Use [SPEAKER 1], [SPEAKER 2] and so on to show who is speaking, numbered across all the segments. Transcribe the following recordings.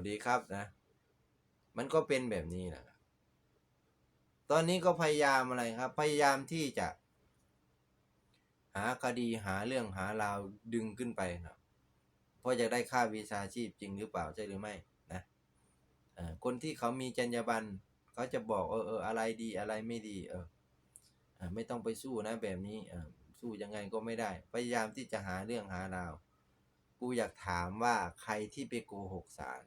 [SPEAKER 1] วัสดีครับนะ มันก็เป็นแบบนี้แหละตอนนี้ก็พยายามอะไรครับ พยายามที่จะ หาคดีหาเรื่องหาราวดึงขึ้นไปครับเพราะจะได้ค่าวิชาชีพจริงหรือเปล่าใช่หรือไม่นะคนที่เขามีจรรยาบรรณเขาจะบอกเออเอออะไรดีอะไรไม่ดี เออไม่ต้องไปสู้นะแบบนี้สู้ยังไงก็ไม่ได้ พยายามที่จะหาเรื่องหาราว กูอยากถามว่าใครที่ไปโกหกศาล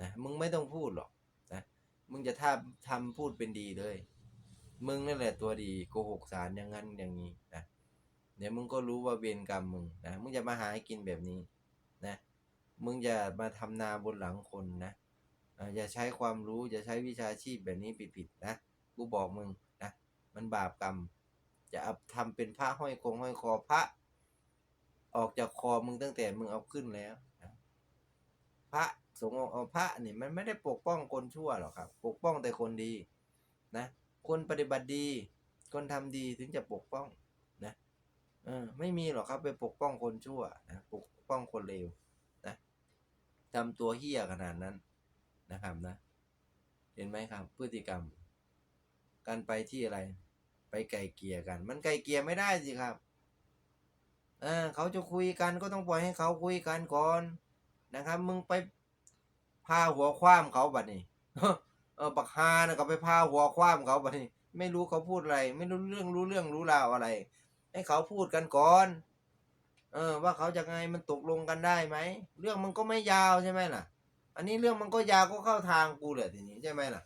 [SPEAKER 1] นะมึงไม่ต้องพูดหรอกนะมึงจะทำทำพูดเป็นดีเลย มึงนั่นแหละตัวดีโกหกศาลอย่างนั้นอย่างนี้นะเดี๋ยวมึงก็รู้ว่าเวรกรรมมึงนะมึงจะมาหาให้กินแบบนี้นะมึงอย่ามาทำนาบนหลังคนนะอย่าใช้ความรู้อย่าใช้วิชาชีพแบบนี้ผิดๆนะกูบอกมึงนะมันบาปกรรม จะเอาทำเป็นผ้าห้อยคงห้อยคอพระ ออกจากคอมึงตั้งแต่มึงเอาขึ้นแล้วนะพระ สงฆ์เอาพระนี่มันไม่ได้ปกป้องคนชั่วหรอกครับ ปกป้องแต่คนดีนะ คนปฏิบัติดี คนทำดีถึงจะปกป้องนะเออไม่มีหรอกครับไปปกป้องคนชั่วนะปกป้องคนเลวนะทำตัวเฮี้ยขนาดนั้นนะครับนะ เห็นไหมครับ พฤติกรรม การไปที่อะไร ไปไกลเกลี่ยกัน มันไกลเกลี่ยไม่ได้สิครับเออเขาจะคุยกันก็ต้องปล่อยให้เขาคุยกันก่อนนะครับ มึงไป พาหัวคว้ามเขาบัดนี้เออบักฮานะก็ไปพาหัวคว้ามเขาบัดนี้ ไม่รู้เขาพูดอะไร ไม่รู้เรื่องรู้เรื่องรู้ราวอะไร ให้เขาพูดกันก่อน เออ ว่าเขาจะไงมันตกลงกันได้ไหมเรื่องมันก็ไม่ยาวใช่ไหมล่ะ อันนี้เรื่องมันก็ยาวก็เข้าทางกูเลยทีนี้ใช่ไหมล่ะ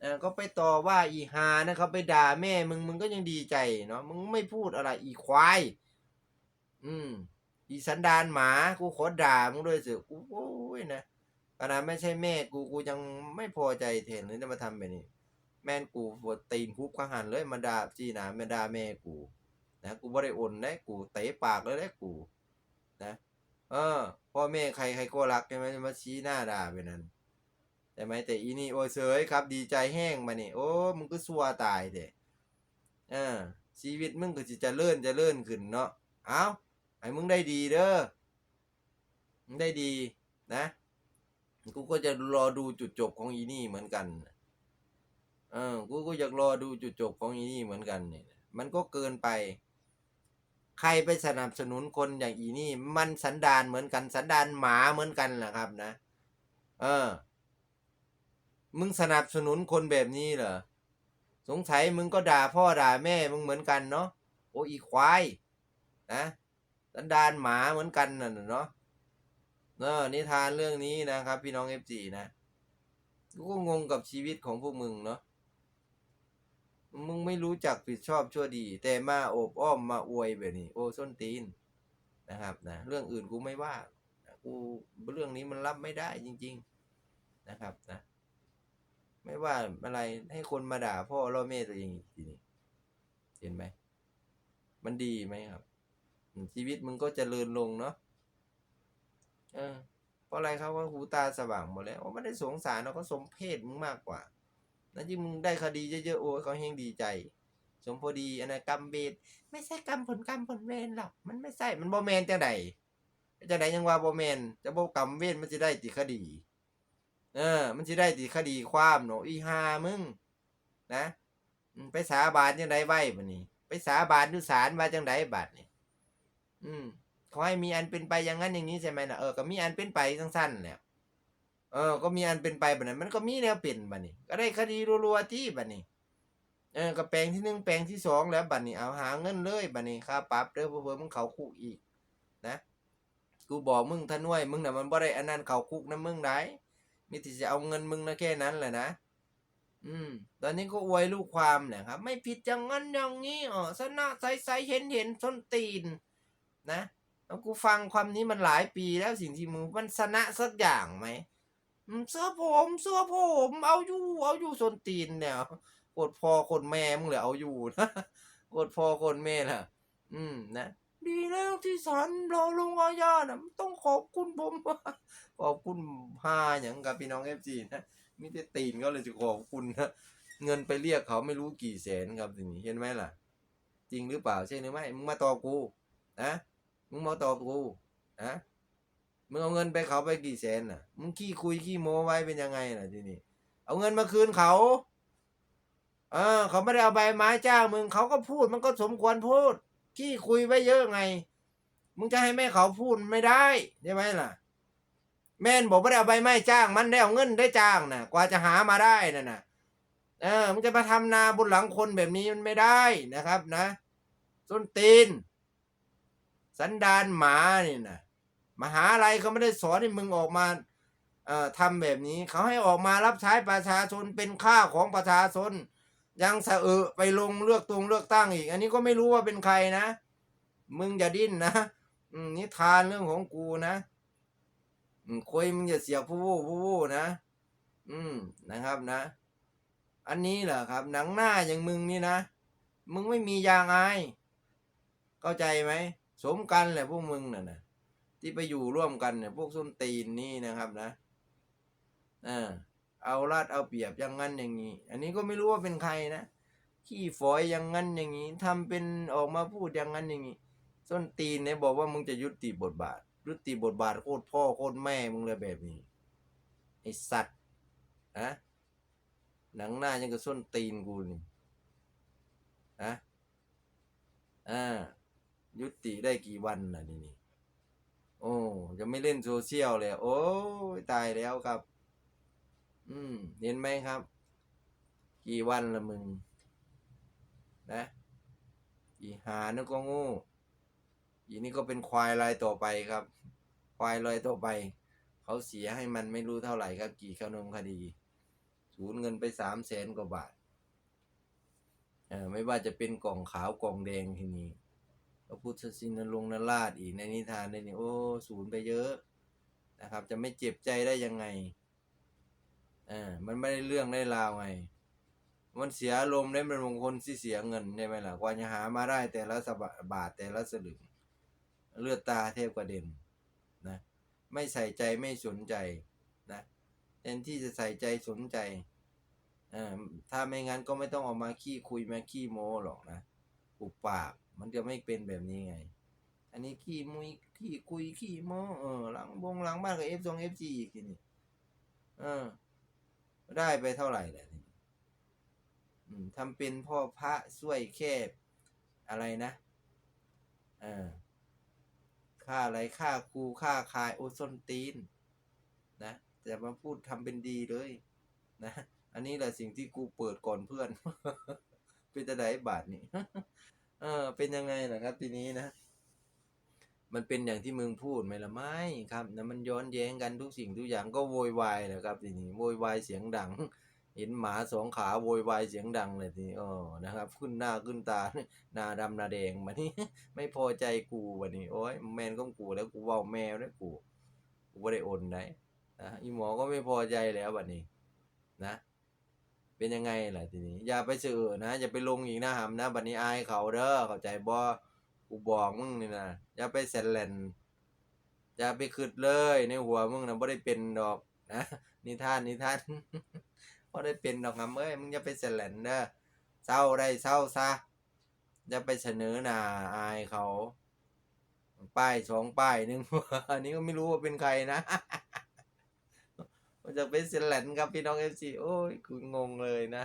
[SPEAKER 1] เออก็ไปต่อว่าอีฮานะเขาไปด่าแม่มึงมึงก็ยังดีใจเนาะมึงไม่พูดอะไร อีควายอืมอีสันดานหมา กูขอด่ามึงด้วยสิกูโอ้ยนะ ขนาดไม่ใช่แม่กูกูยังไม่พอใจเทนเลยจะมาทำแบบนี้ แม่กูปวดตีนคุบข้างหันเลยมาด่าจีหนามาด่าแม่กู นะกูบ่ได้อ่นได้กูเตะปากเลยได้กู นะ เออพ่อแม่ใครใครก็รักใช่ไหมมาชี้หน้าด่าไปนั้นใช่ไหมแต่อีนี่โอ้ยเสยครับ ดีใจแห้งมานี่โอ้มึงก็สัวตายเด้เออชีวิตมึงก็จะเจะเลื่อนจะเลื่อนขึ้นเนาะเอาไอ้มึงได้ดีเด้อมึงได้ดีนะ กูก็จะรอดูจุดจบของอีนี่เหมือนกันเออกูก็อยากรอดูจุดจบของอีนี่เหมือนกันเนี่ย มันก็เกินไป ใครไปสนับสนุนคนอย่างอีนี่ มันสันดานเหมือนกัน สันดานหมาเหมือนกันแหละครับนะ เออ มึงสนับสนุนคนแบบนี้เหรอ สงสัยมึงก็ด่าพ่อด่าแม่มึงเหมือนกันเนาะ โอ้อีควาย นะ สันดานหมาเหมือนกันน่ะเนาะ เนอะนิทานเรื่องนี้นะครับ พี่น้องเอฟจีนะกูก็งงกับชีวิตของพวกมึงเนาะมึงไม่รู้จักผิดชอบชั่วดี แต่มาโอบอ้อมมาอวยแบบนี้ โอ้ส้นตีนนะครับนะเรื่องอื่นกูไม่ว่ากูเรื่องนี้มันรับไม่ได้จริง ๆนะครับนะ ไม่ว่าอะไรให้คนมาด่าพ่อล่อแม่ตัวเองทีนี้เห็นไหมมันดีไหมครับ ชีวิตมึงก็เจริญลงเนาะ ออเพราะอะไรครับว่าหูตาสว่างหมดแล้วไม่ได้สงสารเราก็สมเพศมึงมากกว่านั่นที่มึงได้คดีเยอะๆโอ้ยเขาเฮงดีใจ สมพอดีอนนั้นกรรมเบดไม่ใช่กรรมผลกรรมผลเวรหรอกมันไม่ใช่มันบ่แมนจังใดจังใดยังว่าบ่แมนจะบกรรมเวรมันจะได้ติคดี เออ มันจะได้ติคดีความเนาะอีหามึงนะไปสาบานจังใดไว้บัดนี้ ไปสาบานอยู่ศาลว่าจังใดบัดนี้อืม ให้มีอันเป็นไปอย่างนั้นอย่างนี้ใช่ไหมนะเออก็มีอันเป็นไปสั้นๆแหล้วเออ ก็มีอันเป็นไปแบบนั้นมันก็มีแนวเป็นบัดนี้ ก็ได้คดีรัวๆที่บัดนี้ เออก็แปลงที่หนึ่งแปลงที่สองแล้วบัดนี้เอาหาเงินเลยบัดนี้ค่าปรับเด้อเพื่อมึงเขาคุกอีก นะ กูบอกมึงท่านวย มึงน่ะมันบ่ได้อันนั้นเขาคุกนะมึงได้มีที่จะเอาเงินมึงนะแค่นั้นแหละนะอืม ตอนนี้ก็อวยลูกความเนี่ยครับ ไม่ผิดอย่างนั้นอย่างนี้อ๋อสนะใสๆเห็นเห็นส้นตีน นะ แล้วกูฟังความนี้มันหลายปีแล้วสิ่งที่มึงมันสนะสักอย่างไหมเสื้อผมเสื้อผม เอาอยู่ เอาอยู่ส้นตีนเนี่ยกดพอคนแม่มึงเหลือเอาอยู่นะกดพอคนแม่ล่ะ อืมนะ ดีแล้วที่ศาลรอลงอาญานะต้องขอบคุณผมขอบคุณพาอย่างกับพี่น้องเอฟซีนะมิแต่ตีนก็เลยจะขอบคุณนะเงินไปเรียกเขาไม่รู้กี่แสนครับทีนี้เห็นไหมล่ะ จริงหรือเปล่าใช่หรือไม่มึงมาตอกูนะ มึงมาตอบกูนะมึงเอาเงินไปเขาไปกี่แสนน่ะ มึงขี้คุยขี้โม้ไว้เป็นยังไงล่ะทีนี้เอาเงินมาคืนเขา เออ เขาไม่ได้เอาใบไม้จ้างมึงเขาก็พูดมันก็สมควรพูด ขี้คุยไว้เยอะไง มึงจะให้แม่เขาพูดไม่ได้ใช่ไหมล่ะ แม่นบอกไม่ได้เอาใบไม้จ้าง มันได้เอาเงินได้จ้างน่ะ กว่าจะหามาได้น่ะนะเออมึงจะมาทำนาบนหลังคนแบบนี้มันไม่ได้นะครับ นะส้นตีน สันดานหมาเนี่ยนะมหาลัยเขาไม่ได้สอนให้มึงออกมาเอ่อทำแบบนี้เขาให้ออกมารับใช้ประชาชนเป็นค่าของประชาชน ยังสะเออไปลงเลือกตรงเลือกตั้งอีก อันนี้ก็ไม่รู้ว่าเป็นใครนะ มึงอย่าดิ้นนะอืมนิทานเรื่องของกูนะอืมคุยมึงอย่าเสียผู้วู้ผู้วู้นะ อืมนะครับนะ อันนี้เหรอครับ หนังหน้าอย่างมึงนี่นะ มึงไม่มียางอาย เข้าใจไหม สมกันแหละพวกมึงน่ะนะที่ไปอยู่ร่วมกันเนี่ยพวกส้นตีนนี่นะครับนะเออเอารัดเอาเปรียบอย่างนั้นอย่างนี้ อันนี้ก็ไม่รู้ว่าเป็นใครนะขี้ฝอยอย่างนั้นอย่างนี้ทำเป็นออกมาพูดอย่างนั้นอย่างนี้ส้นตีนเนี่ยบอกว่ามึงจะยุติบทบาทยุติบทบาทโคตรพ่อโคตรแม่มึงเลยแบบนี้ไอสัตว์นะหนังหน้ายังกับส้นตีนกูนี่นะอ่า ยุติได้กี่วันน่ะนี่นี่โอ้จะไม่เล่นโซเชียลเลยโอ้ตายแล้วครับ อืมเห็นไหมครับ กี่วันละมึง นะอีหานึกก็งูอีนี่ก็เป็นควายลายต่อไปครับ ควายลายต่อไป เขาเสียให้มันไม่รู้เท่าไหร่ครับ กี่ขนมคดีสูญเงินไปสามแสนกว่าบาทเออไม่ว่าจะเป็นกล่องขาวกล่องแดงทีนี้ พระพุทธชินลงนราชอีกในนิทานในนี้โอ้ศูนย์ไปเยอะนะครับ จะไม่เจ็บใจได้ยังไงอ่ามันไม่ได้เรื่องได้ราวไง มันเสียลมได้เป็นบางคนที่เสียเงินใช่ไหมล่ะกว่าจะหามาได้แต่ละสบบาทแต่ละสลึงเลือดตาเทพกระเด็นนะไม่ใส่ใจไม่สนใจนะแทนที่จะใส่ใจสนใจอ่าถ้าไม่งั้นก็ไม่ต้องออกมาขี้คุยมาขี้โม้หรอกนะปุบปาก มันจะไม่เป็นแบบนี้ไง อันนี้ขี้มุยขี้คุยขี้โม้เออหลังบงหลังบ้านกับเอฟซองเอฟจีอีกทีนี่เออ ได้ไปเท่าไหร่แหละทีทำเป็นพ่อพระช่วยแค่อะไรนะเออค่าอะไรค่าครูค่าคายโอซนตีน นะแต่มาพูดทำเป็นดีเลย นะ อันนี้แหละสิ่งที่กูเปิดก่อนเพื่อน เป็นจะได้บาทนี่ เออ เป็นยังไงล่ะครับ ทีนี้นะ มันเป็นอย่างที่มึงพูดไหมละไม่ครับนะมันย้อนแย้งกันทุกสิ่งทุกอย่างก็โวยวายแหละครับ ทีนี้โวยวายเสียงดัง เห็นหมาสองขาโวยวายเสียงดังเลยทีนี้อ๋อนะครับ ขึ้นหน้าขึ้นตาหน้าดำหน้าแดงมานี่ไม่พอใจกูวันนี้โอ้ยแมนก็กูแล้วกูว่าแมวแล้วกูกูไม่ได้โอนได้นะอีหมอก็ไม่พอใจแล้ววันนี้ นะ เป็นยังไงล่ะทีนี้ อย่าไปเสือนะอย่าไปลงอีกนะหำนะบัดนี้อายเขาเด้อเข้าใจบ่กูบอกมึงนี่นะอย่าไปแซนแลนอย่าไปคืดเลยในหัวมึงนะบ่ได้เป็นดอกนะนิทานนิทานบ่ได้เป็นดอกงำเอ้ยมึงอย่าไปแซนแลนเด้อเศร้าได้เศร้าซะอย่าไปเสนอหน้าอายเขา ป้ายสองป้ายหนึ่งอันนี้ก็ไม่รู้ว่าเป็นใครนะ มันจะเป็นเซนแลนครับพี่น้องเอฟซีโอ้ยคุณงงเลยนะ